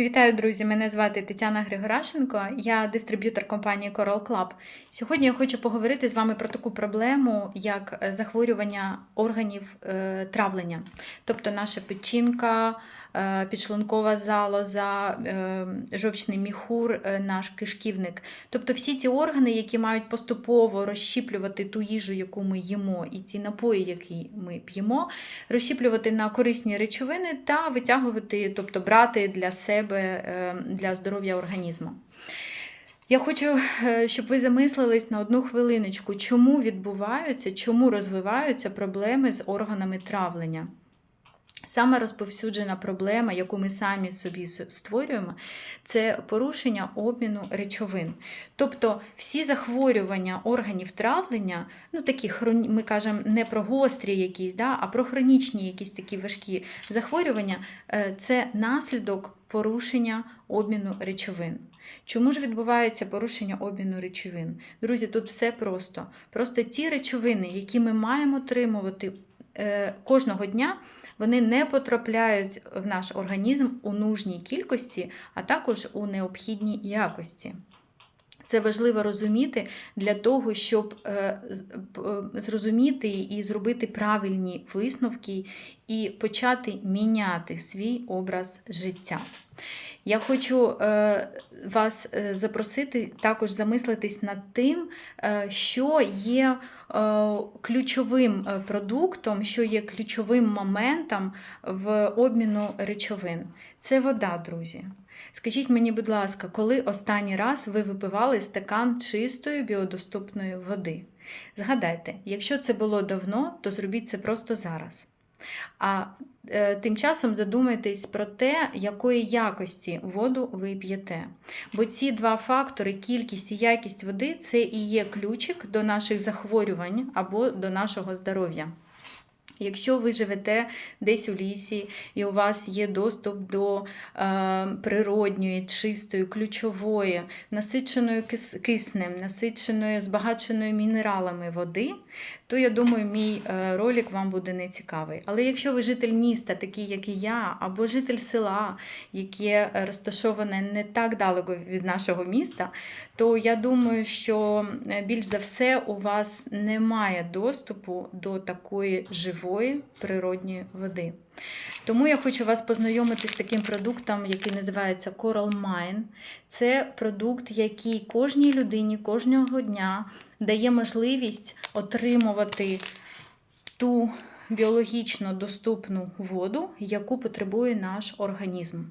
Вітаю, друзі! Мене звати Тетяна Григорашенко, я дистриб'ютор компанії Coral Club. Сьогодні я хочу поговорити з вами про таку проблему, як е, захворювання органів е, травлення, тобто наша печінка, підшлункова залоза, е, жовчний міхур, е, наш кишківник. Тобто всі ті органи, які мають поступово розщіплювати ту їжу, яку ми їмо, і ті напої, які ми п'ємо, розщіплювати на корисні речовини та витягувати, тобто брати для себе е, для здоров'я організму. Я хочу, е, щоб ви замислились на одну хвилиночку, чому відбуваються, чому розвиваються проблеми з органами травлення. Саме розповсюджена проблема, яку ми самі собі створюємо, це порушення обміну речовин. Тобто всі захворювання органів травлення, ну такі ми кажемо не про гострі якісь, да, а про хронічні якісь такі важкі захворювання, е, це наслідок порушення обміну речовин. Чому ж відбувається порушення обміну речовин? Друзі, тут все просто. Просто ті речовини, які ми маємо отримувати кожного дня, вони не потрапляють в наш організм у нужній кількості, а також у необхідній якості. Це важливо розуміти для того, щоб е, е, зрозуміти і зробити правильні висновки і почати міняти свій образ життя. Я хочу е, вас е, запросити також замислитись над тим, е, що є ключовим продуктом, що є ключовим моментом в обміну речовин. Це вода, друзі. Скажіть мені, будь ласка, коли останній раз ви випивали стакан чистої біодоступної води? Згадайте, якщо це було давно, то зробіть це просто зараз. А е, тим часом задумайтесь про те, якої якості воду ви п'єте. Бо ці два фактори, кількість і якість води, це і є ключик до наших захворювань або до нашого здоров'я. Якщо ви живете десь у лісі і у вас є доступ до е, природньої, чистої, ключової, насиченої кис- киснем, насиченої, збагаченої мінералами води, то я думаю, мій е, ролик вам буде не цікавий. Але якщо ви житель міста, такий як і я, або житель села, яке розташоване не так далеко від нашого міста, то я думаю, що е, більш за все у вас немає доступу до такої живої природньої води. Тому я хочу вас познайомити з таким продуктом, який називається Coral Mine. Це продукт, який кожній людині кожного дня дає можливість отримувати ту біологічно доступну воду, яку потребує наш організм.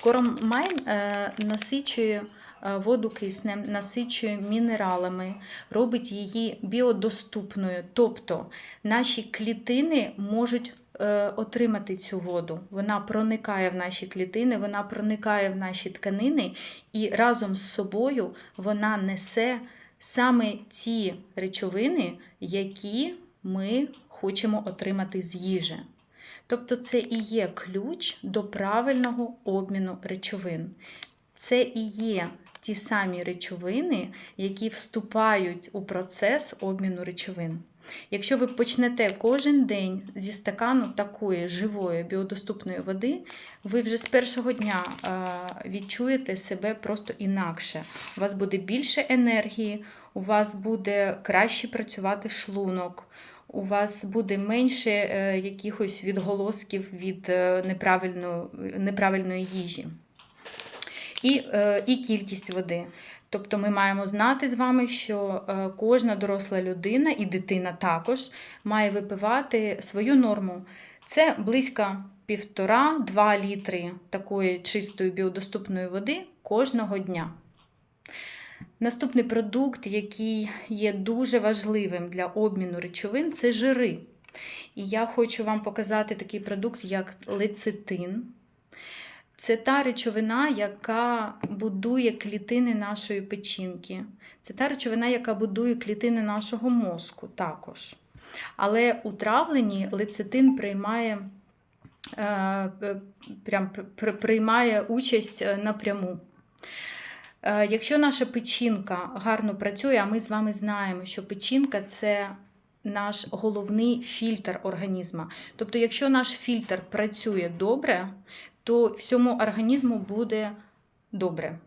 Коромайн е, насичує воду киснем, насичує мінералами, робить її біодоступною. Тобто наші клітини можуть е, отримати цю воду. Вона проникає в наші клітини, вона проникає в наші тканини, і разом з собою вона несе саме ті речовини, які ми хочемо отримати з їжі. Тобто це і є ключ до правильного обміну речовин. Це і є ті самі речовини, які вступають у процес обміну речовин. Якщо ви почнете кожен день зі стакану такої живої біодоступної води, ви вже з першого дня е, відчуєте себе просто інакше. У вас буде більше енергії, у вас буде краще працювати шлунок, у вас буде менше е, якихось відголосків від е, неправильної, неправильної їжі. І, е, і кількість води. Тобто ми маємо знати з вами, що е, кожна доросла людина і дитина також має випивати свою норму. Це близько 1,5-2 літри такої чистої біодоступної води кожного дня. Наступний продукт, який є дуже важливим для обміну речовин, це жири. І я хочу вам показати такий продукт, як лецитин. Це та речовина, яка будує клітини нашої печінки. Це та речовина, яка будує клітини нашого мозку також. Але у травленні лецитин приймає, е, е, прям приймає участь е, напряму. Якщо наша печінка гарно працює, а ми з вами знаємо, що печінка це наш головний фільтр організму. Тобто, якщо наш фільтр працює добре, то всьому організму буде добре.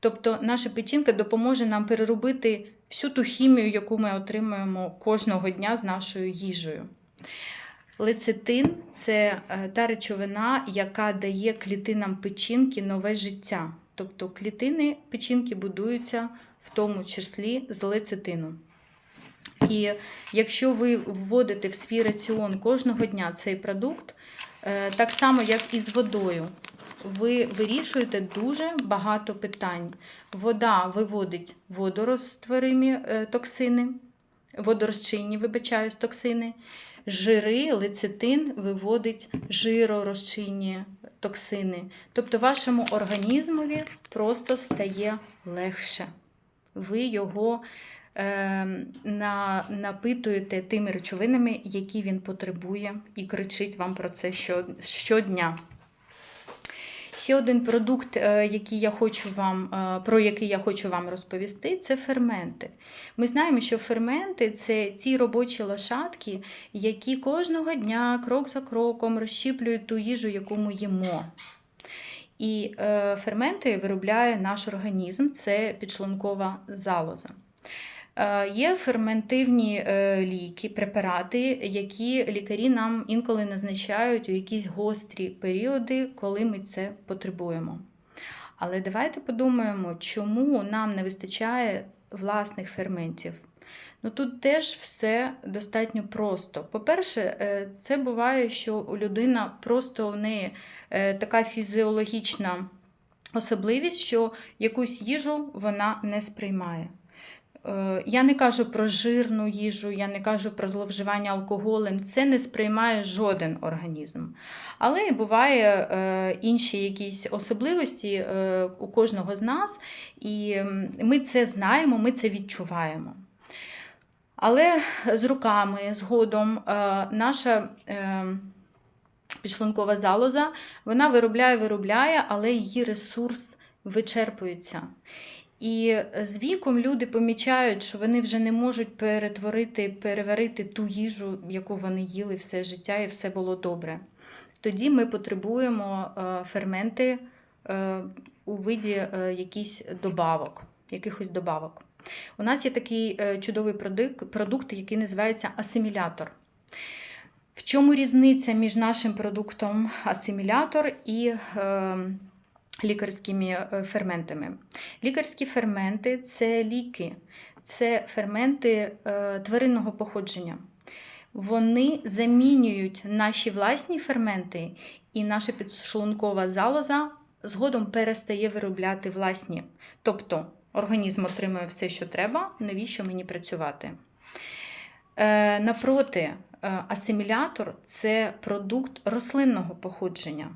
Тобто наша печінка допоможе нам переробити всю ту хімію, яку ми отримуємо кожного дня з нашою їжею. Лецитин це е, та речовина, яка дає клітинам печінки нове життя. Тобто клітини печінки будуються в тому числі з лецитину. І якщо ви вводите в свій раціон кожного дня цей продукт, так само як і з водою, ви вирішуєте дуже багато питань. Вода виводить водорозтворимі е, токсини, водорозчинні, вибачаюсь, токсини. Жири, лецитин виводить жиророзчинні токсини. Тобто вашому організмові просто стає легше. Ви його е, на, напитуєте тими речовинами, які він потребує, і кричить вам про це що, щодня. Ще один продукт, е, який я хочу вам, е, про який я хочу вам розповісти, це ферменти. Ми знаємо, що ферменти це ті робочі лошадки, які кожного дня, крок за кроком, розщіплюють ту їжу, яку ми їмо. І е, ферменти виробляє наш організм, це підшлункова залоза. Е, Є ферментивні е, ліки, препарати, які лікарі нам інколи назначають у якісь гострі періоди, коли ми це потребуємо. Але давайте подумаємо, чому нам не вистачає власних ферментів. Ну тут теж все достатньо просто. По-перше, е, це буває, що у людина просто в неї така фізіологічна особливість, що якусь їжу вона не сприймає. Е, Я не кажу про жирну їжу, я не кажу про зловживання алкоголем. Це не сприймає жоден організм. Але буває е, інші якісь особливості е, у кожного з нас, і ми це знаємо, ми це відчуваємо. Але з руками, згодом, наша підшлункова залоза вона виробляє, виробляє, але її ресурс вичерпується. І з віком люди помічають, що вони вже не можуть перетворити, переварити ту їжу, яку вони їли все життя, і все було добре. Тоді ми потребуємо е, ферменти е, у виді е, якісь добавок, якихось добавок. У нас є такий е, чудовий продукт, який називається асимілятор. В чому різниця між нашим продуктом асимілятор і е, лікарськими е, ферментами? Лікарські ферменти це ліки, це ферменти е, тваринного походження. Вони замінюють наші власні ферменти, і наша підшлункова залоза згодом перестає виробляти власні. Тобто організм отримує все, що треба, навіщо мені працювати. Е, напроти, асимілятор це продукт рослинного походження.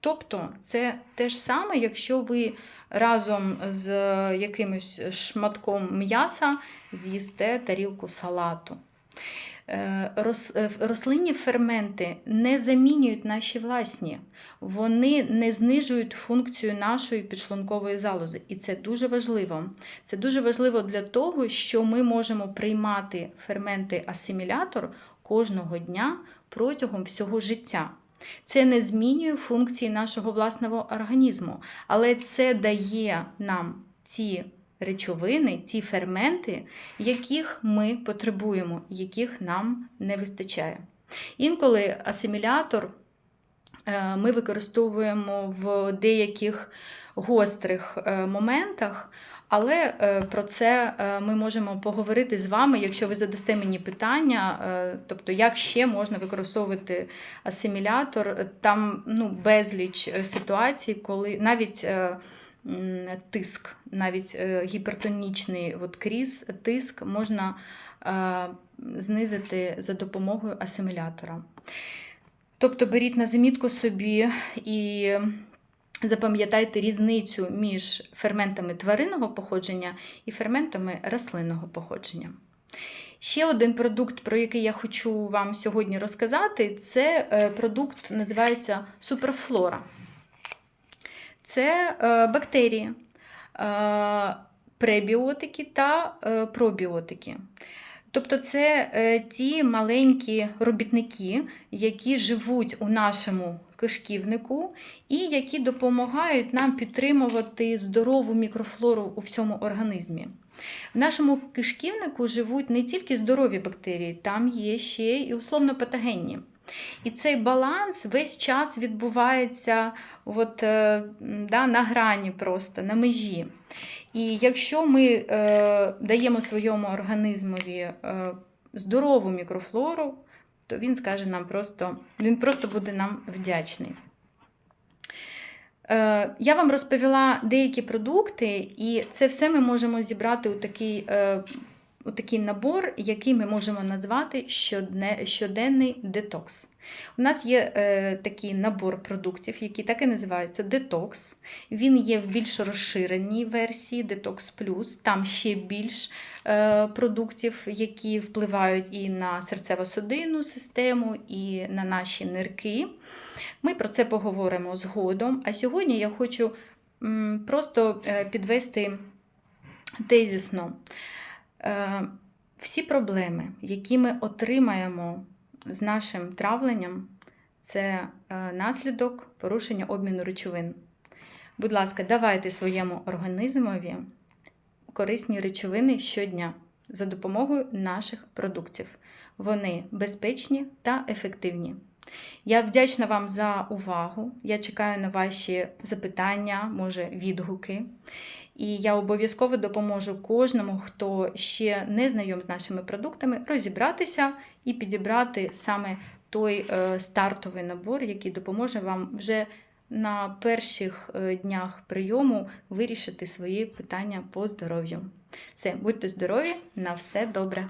Тобто, це те ж саме, якщо ви разом з якимось шматком м'яса з'їсте тарілку салату. Е, е, Рослинні ферменти не замінюють наші власні, вони не знижують функцію нашої підшлункової залози. І це дуже важливо. Це дуже важливо для того, що ми можемо приймати ферменти асимілятор кожного дня протягом всього життя. Це не змінює функції нашого власного організму, але це дає нам ті речовини, ті ферменти, яких ми потребуємо, яких нам не вистачає. Інколи асимілятор е, ми використовуємо в деяких гострих е, моментах, але е, про це е, ми можемо поговорити з вами, якщо ви задасте мені питання, е, тобто як ще можна використовувати асимілятор. Там ну, безліч ситуацій, коли навіть тиск, навіть гіпертонічний от кріз, тиск можна знизити за допомогою асимілятора. Тобто беріть на замітку собі і запам'ятайте різницю між ферментами тваринного походження і ферментами рослинного походження. Ще один продукт, про який я хочу вам сьогодні розказати, це е, продукт називається суперфлора. Це е, бактерії, е, пребіотики та пробіотики. Тобто це е, ті маленькі робітники, які живуть у нашому кишківнику і які допомагають нам підтримувати здорову мікрофлору у всьому організмі. В нашому кишківнику живуть не тільки здорові бактерії, там є ще і условно патогенні. І цей баланс весь час відбувається от, е, да, на грані просто, на межі. І якщо ми е, даємо своєму організмові е, здорову мікрофлору, то він скаже нам просто, він просто буде нам вдячний. Е, Я вам розповіла деякі продукти, і це все ми можемо зібрати у такий, е, у такий набор, який ми можемо назвати щоденний детокс. У нас є е, такий набор продуктів, які так і називаються детокс. Він є в більш розширеній версії Detox Plus. Там ще більш е, продуктів, які впливають і на серцево-судинну систему, і на наші нирки. Ми про це поговоримо згодом. А сьогодні я хочу м, просто е, підвести тезісно. Е, Всі проблеми, які ми отримаємо з нашим травленням, це е, наслідок порушення обміну речовин. Будь ласка, давайте своєму організмові корисні речовини щодня за допомогою наших продуктів. Вони безпечні та ефективні. Я вдячна вам за увагу. Я чекаю на ваші запитання, може, відгуки. І я обов'язково допоможу кожному, хто ще не знайом з нашими продуктами, розібратися і підібрати саме той е, стартовий набор, який допоможе вам вже на перших е, днях прийому вирішити свої питання по здоров'ю. Все, будьте здорові, на все добре!